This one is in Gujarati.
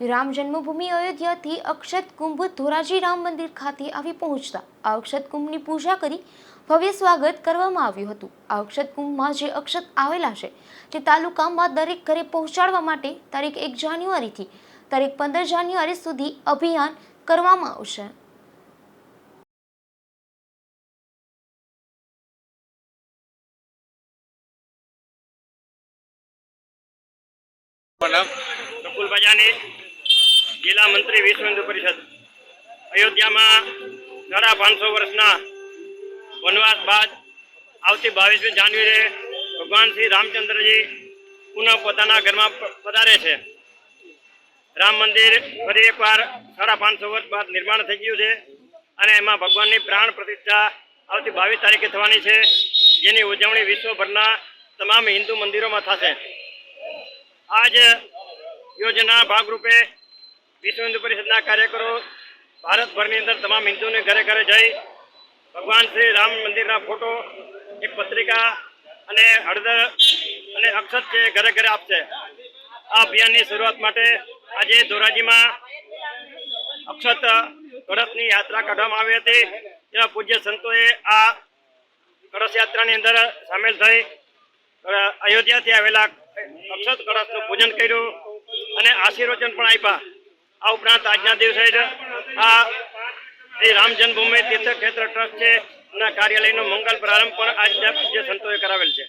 રામ જન્મભૂમિ અયોધ્યાથી અક્ષત કુંભ ધોરાજી રામ મંદિર ખાતે આવી પહોંચતા આ અક્ષત કુંભની પૂજા કરી ભવ્ય સ્વાગત કરવામાં આવ્યું હતું. આ અક્ષત કુંભમાં જે અક્ષત આવેલા છે તે તાલુકામાં દરેક ઘરે પહોંચાડવા માટે તારીખ એક જાન્યુઆરીથી તારીખ પંદર જાન્યુઆરી સુધી અભિયાન કરવામાં આવશે. પ્રફુલ બજાની જિલ્લા મંત્રી વિશ્વ હિન્દુ પરિષદ. અયોધ્યામાં સાડા પાંચસો વર્ષના વનવાસ બાદ આવતી બાવીસમી જાન્યુઆરીએ ભગવાન શ્રી રામચંદ્રજી પુનઃ પોતાના ઘરમાં પધારે છે. રામ મંદિર ફરી એકવાર સાડા પાંચસો વર્ષ બાદ નિર્માણ થઈ ગયું છે અને એમાં ભગવાનની પ્રાણ પ્રતિષ્ઠા આવતી બાવીસ તારીખે થવાની છે, જેની ઉજવણી વિશ્વભરના તમામ હિન્દુ મંદિરોમાં થશે. આજ યોજના ભાગરૂપે વિશ્વ હિન્દુ પરિષદના કાર્યકરો, ભારતભરની અંદર તમામ હિન્દુને ઘરે ઘરે જઈ ભગવાન શ્રી રામ મંદિરના ફોટો, એક પત્રિકા અને હળદર અને અક્ષત છે ઘરે ઘરે આપશે. આ અભિયાનની શરૂઆત માટે આજે ધોરાજીમાં અક્ષત કળશની યાત્રા કાઢવામાં આવી હતી. જેમાં પૂજ્ય સંતોએ આ કળશ યાત્રાની અંદર સામેલ થઈ અયોધ્યાથી આવેલા અક્ષત કળશનું પૂજન કર્યું અને આશીર્વચન પણ આપ્યા. આ ઉપરાંત આજના દિવસે જ આ શ્રી રામ જન્મભૂમિ તીર્થ ક્ષેત્ર ટ્રસ્ટ છે ના કાર્યાલયનો મંગલ પ્રારંભ પણ આજના પૂજ્ય સંતોએ કરાવેલ છે.